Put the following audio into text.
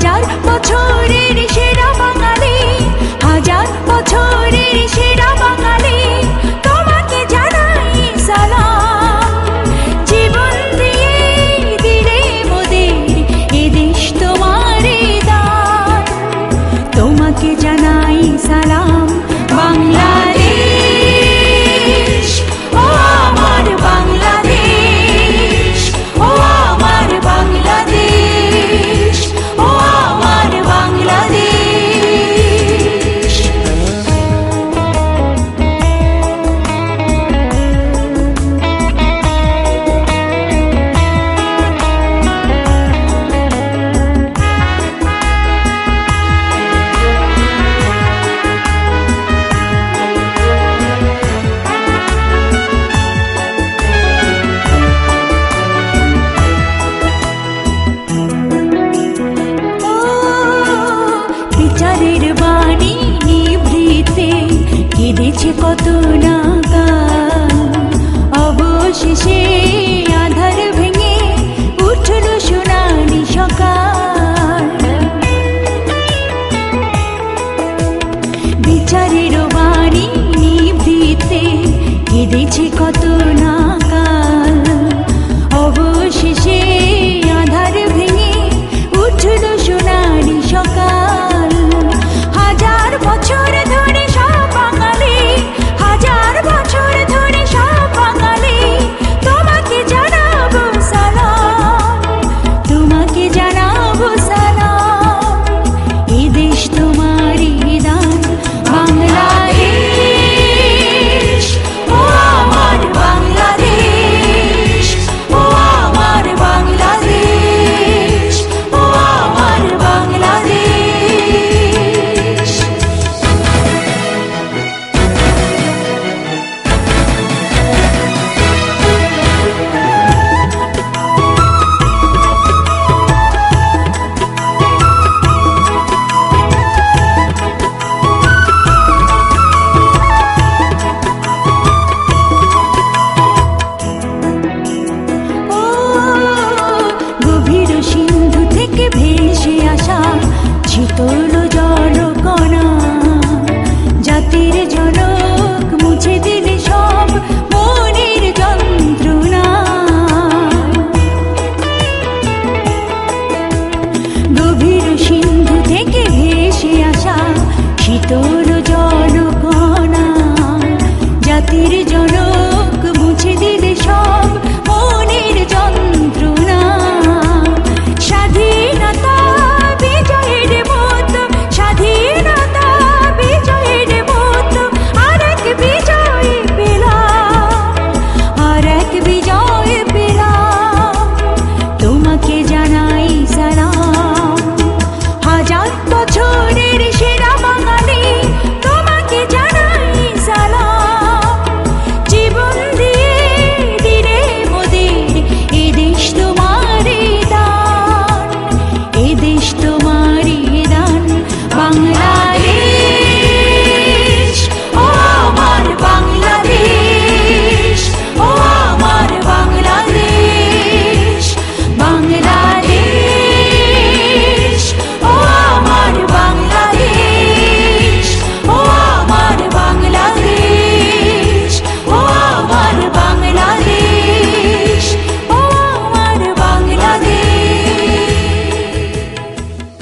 হাজার বছরের সেরা বাঙালি হাজার বছরের সেরা কেঁদেছে কত না গান অবশেষে আধার ভেঙে উঠল সোনালি সকাল। বিচারের বাড়ি নিভৃতে কেঁদেছে কত না